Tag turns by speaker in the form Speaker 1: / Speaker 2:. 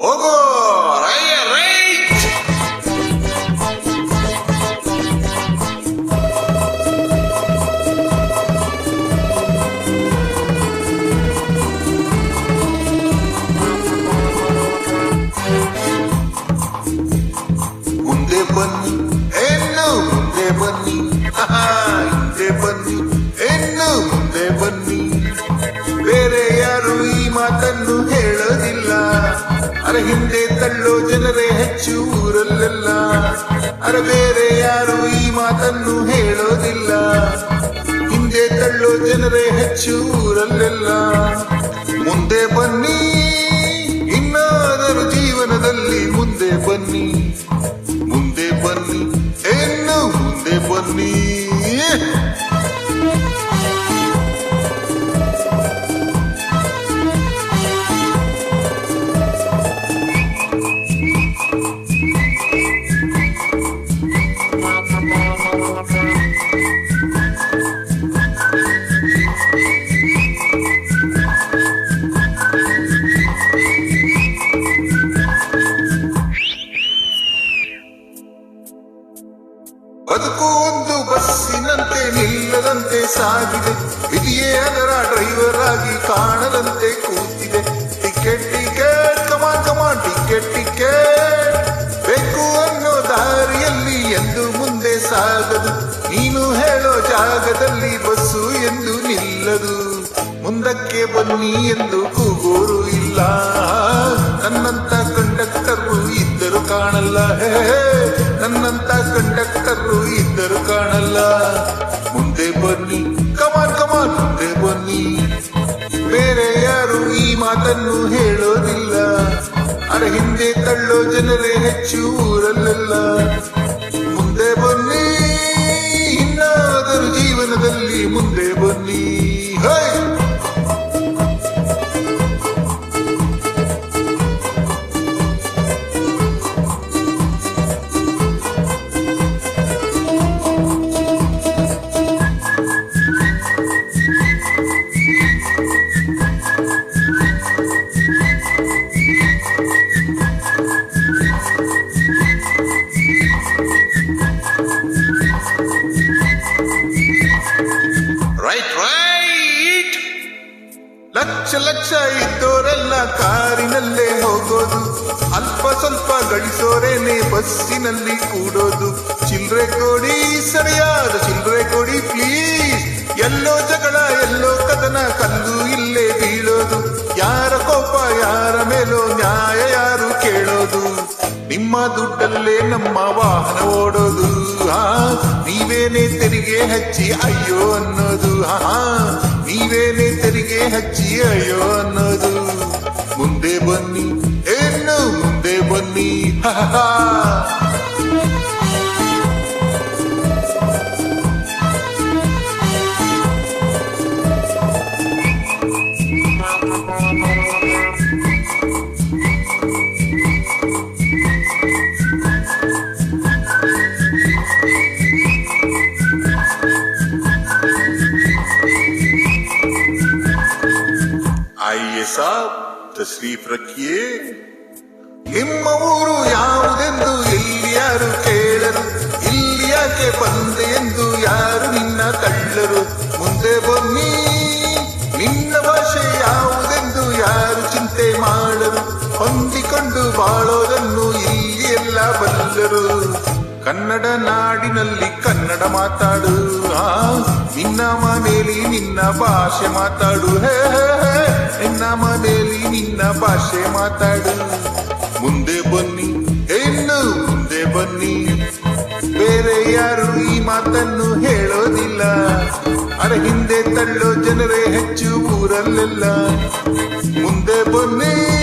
Speaker 1: Ogo! ಅರೆ ಬೇರೆ ಯಾರು ಈ ಮಾತನ್ನು ಹೇಳೋದಿಲ್ಲ. ಹಿಂದೆ ತಳ್ಳೋ ಜನರೇ ಹೆಚ್ಚು ಊರಲ್ಲೆಲ್ಲ. ಬದುಕು ಒಂದು ಬಸ್ಸಿನಂತೆ ನಿಲ್ಲದಂತೆ ಸಾಗಿದೆ. ವಿಧಿಯೇ ಅದರ ಡ್ರೈವರ್ ಆಗಿ ಕಾಣದಂತೆ ಕೂತಿದೆ. Ticket ticket come on come on ticket ticket ಬೇಕು ಅನ್ನೋ ದಾರಿಯಲ್ಲಿ ಎಂದು ಮುಂದೆ ಸಾಗದು. ನೀನು ಹೇಳೋ ಜಾಗದಲ್ಲಿ ಬಸ್ಸು ಎಂದು ನಿಲ್ಲದು. ಮುಂದಕ್ಕೆ ಬನ್ನಿ ಎಂದು ಕೂಗೋರು ಇಲ್ಲ. ನನ್ನಂತ ಕಂಡಕ್ಟರು ಇದ್ದರು ಕಾಣಲ್ಲ. ಹೇ. ನನ್ನಂತ ಕಂಡಕ್ಟರು ಮಾತನ್ನು ಹೇಳೋದಿಲ್ಲ. ಅರೆ ಹಿಂದೆ ತಳ್ಳೋ ಜನರೇ ಹೆಚ್ಚು ಊರಲ್ಲೆಲ್ಲ. ಲಕ್ಷ ಲಕ್ಷ ಇದ್ದೋರೆಲ್ಲ ಕಾರಿನಲ್ಲೇ ಹೋಗೋದು. ಅಲ್ಪ ಸ್ವಲ್ಪ ಗಳಿಸೋರೇನೆ ಬಸ್ಸಿನಲ್ಲಿ ಕೂಡೋದು. ಚಿಲ್ರೆ ಕೊಡಿ, ಸರಿಯಾದ ಚಿಲ್ರೆ ಕೊಡಿ ಪ್ಲೀಸ್ ಎಲ್ಲೋ ಜಗಳ, ಎಲ್ಲೋ ಕದನ ಕಂದು ಇಲ್ಲೇ ಬೀಳೋದು. ಯಾರ ಕೋಪ, ಯಾರ ಮೇಲೋ ನ್ಯಾಯ ಯಾರು ಕೇಳೋದು. ನಿಮ್ಮ ದುಡ್ಡಲ್ಲೇ ನಮ್ಮ ವಾಹನ ಓಡೋದು. ಹಾ, ನೀವೇನೆ ತೆರಿಗೆ ಹಚ್ಚಿ ಅಯ್ಯೋ ಅನ್ನೋದು. ಹಾ ನೀವೇನೆ ತೆರಿಗೆ ಹಚ್ಚಿ ಅಯ್ಯೋ ಅನ್ನೋದು. ಮುಂದೆ ಬನ್ನಿ ಏನು ಮುಂದೆ ಬನ್ನಿ. ಹಾ. ತಶ್ರೀಫ್ ರಕ್ಕಿಯೇ ನಿಮ್ಮ ಊರು ಯಾವುದೆಂದು ಇಲ್ಲಿ ಯಾರು ಕೇಳರು? ಇಲ್ಲಿ ಯಾಕೆ ಬಂದೆ ಎಂದು ಯಾರು ನಿನ್ನ ಕಳ್ಳರು? ಮುಂದೆ ಬನ್ನಿ. ನಿನ್ನ ಭಾಷೆ ಯಾವುದೆಂದು ಯಾರು ಚಿಂತೆ ಮಾಡರು? ಹೊಂದಿಕೊಂಡು ಬಾಳೋದನ್ನು ಇಲ್ಲಿ ಎಲ್ಲ ಬಲ್ಲರು. ಕನ್ನಡ ನಾಡಿನಲ್ಲಿ ಕನ್ನಡ ಮಾತಾಡು. ಆ ನಿನ್ನ ಮನೇಲಿ ನಿನ್ನ ಭಾಷೆ ಮಾತಾಡು. ಹೇ. ನಿನ್ನ ಮನೇಲಿ ನಿನ್ನ ಭಾಷೆ ಮಾತಾಡು. ಮುಂದೆ ಬನ್ನಿ ಏನು ಮುಂದೆ ಬನ್ನಿ. ಬೇರೆ ಯಾರು ಈ ಮಾತನ್ನು ಹೇಳೋದಿಲ್ಲ. ಅರೆ ಹಿಂದೆ ತಳ್ಳೋ ಜನರೇ ಹೆಚ್ಚು ಊರಲ್ಲೆಲ್ಲ ಮುಂದೆ ಬನ್ನಿ.